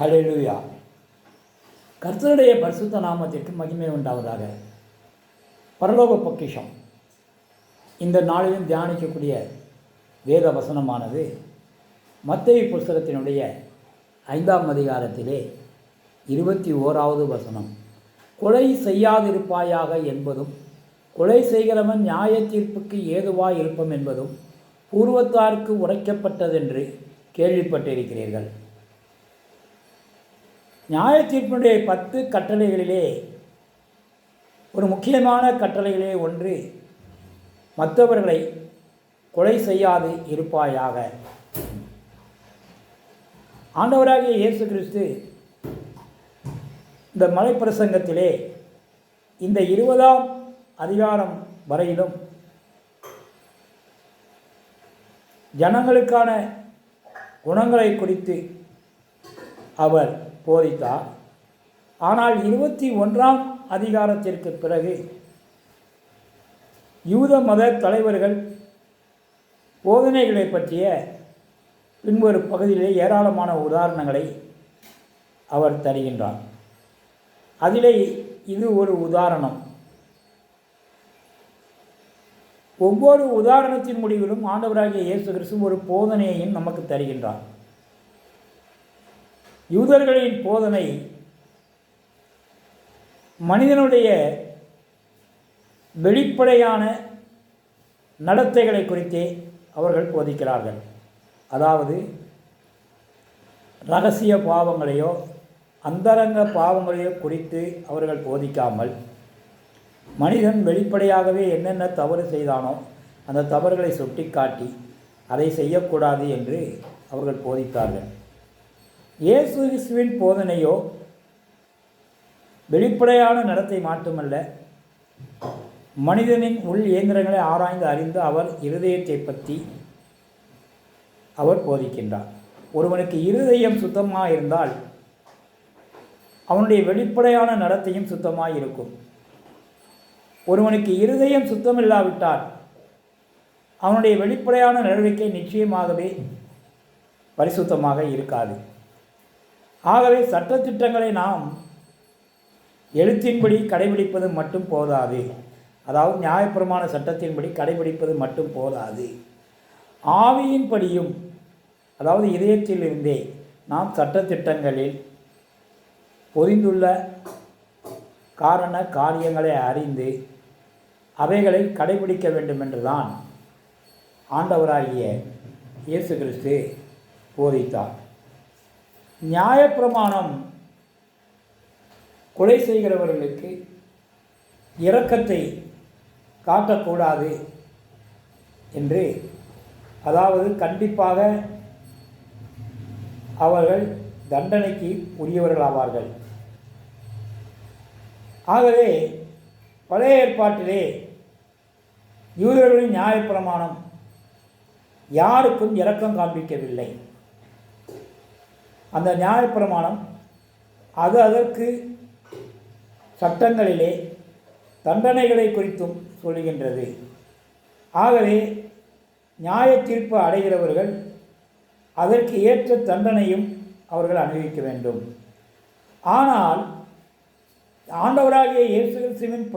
Hallelujah கர்த்தருடைய பரிசுத்த நாமத்திற்கு மகிமை உண்டாவதாக. பரலோக பொக்கிஷம். இந்த நாளிலும் தியானிக்கக்கூடிய வேத வசனமானது மத்தவி புஸ்தகத்தினுடைய ஐந்தாம் அதிகாரத்திலே இருபத்தி ஓராவது வசனம். கொலை செய்யாதிருப்பாயாக என்பதும் கொலை செய்கிறவன் நியாய தீர்ப்புக்கு ஏதுவாய் இருப்பம் என்பதும் பூர்வத்தாருக்கு உரைக்கப்பட்டதென்று கேள்விப்பட்டிருக்கிறீர்கள். நியாய தீர்ப்பினுடைய பத்து கட்டளைகளிலே ஒரு முக்கியமான கட்டளைகளே ஒன்று மற்றவர்களை கொலை செய்யாது இருப்பாயாக. ஆண்டவராகிய இயேசு கிறிஸ்து இந்த மலைப்பிரசங்கத்திலே இந்த இருபதாம் அதிகாரம் வரையிலும் ஜனங்களுக்கான குணங்களை குறித்து அவர் போதித்தார் ஆனால் இருபத்தி ஒன்றாம் அதிகாரத்திற்கு பிறகு யூத மத தலைவர்கள் போதனைகளை பற்றிய பின்வரும் பகுதியிலே ஏராளமான உதாரணங்களை அவர் தருகின்றார். அதிலே இது ஒரு உதாரணம். ஒவ்வொரு உதாரணத்தின் முடிவிலும் ஆண்டவராகிய இயேசு கிறிஸ்து ஒரு போதனையையும் நமக்கு தருகின்றார். யூதர்களின் போதனை மனிதனுடைய வெளிப்படையான நடத்தைகளை குறித்தே அவர்கள் போதிக்கிறார்கள். அதாவது ரகசிய பாவங்களையோ அந்தரங்க பாவங்களையோ குறித்து அவர்கள் போதிக்காமல் மனிதன் வெளிப்படையாகவே என்னென்ன தவறு செய்தானோ அந்த தவறுகளை சுட்டிக்காட்டி அதை செய்யக்கூடாது என்று அவர்கள் போதித்தார்கள். இயேசு கிறிஸ்துவின் போதனையோ வெளிப்படையான நடத்தை மட்டுமல்ல மனிதனின் உள் இயந்திரங்களை ஆராய்ந்து அறிந்து அவர் இருதயத்தை பற்றி அவர் போதிக்கின்றார். ஒருவனுக்கு இருதயம் சுத்தமாக இருந்தால் அவனுடைய வெளிப்படையான நடத்தையும் சுத்தமாக இருக்கும் ஒருவனுக்கு இருதயம் சுத்தமில்லாவிட்டால் அவனுடைய வெளிப்படையான நடவடிக்கை நிச்சயமாகவே பரிசுத்தமாக இருக்காது. ஆகவே சட்டத்திட்டங்களை நாம் எழுத்தின்படி கடைபிடிப்பது மட்டும் போதாது. அதாவது நியாயப்பிரமான சட்டத்தின்படி கடைபிடிப்பது மட்டும் போதாது. ஆவியின்படியும் அதாவது இதயத்திலிருந்தே நாம் சட்டத்திட்டங்களில் பொதிந்துள்ள காரண காரியங்களை அறிந்து அவைகளை கடைபிடிக்க வேண்டும் என்றுதான் ஆண்டவராகிய இயேசு கிறிஸ்து போதித்தார். நியாயப்பிரமாணம் கொலை செய்கிறவர்களுக்கு இரக்கத்தை காட்டக்கூடாது என்று அதாவது கண்டிப்பாக அவர்கள் தண்டனைக்கு உரியவர்களாவார்கள். ஆகவே பழைய ஏற்பாட்டிலே யூதர்களின் நியாயப்பிரமாணம் யாருக்கும் இரக்கம் காண்பிக்கவில்லை. அந்த நியாயப்பிரமாணம் அது அதற்கு சட்டங்களிலே தண்டனைகளை குறித்தும் சொல்லுகின்றது. ஆகவே நியாய தீர்ப்பு அடைகிறவர்கள் அதற்கு ஏற்ற தண்டனையும் அவர்கள் அனுபவிக்க வேண்டும். ஆனால் ஆண்டவராகிய இயேசு கிறிஸ்துவின்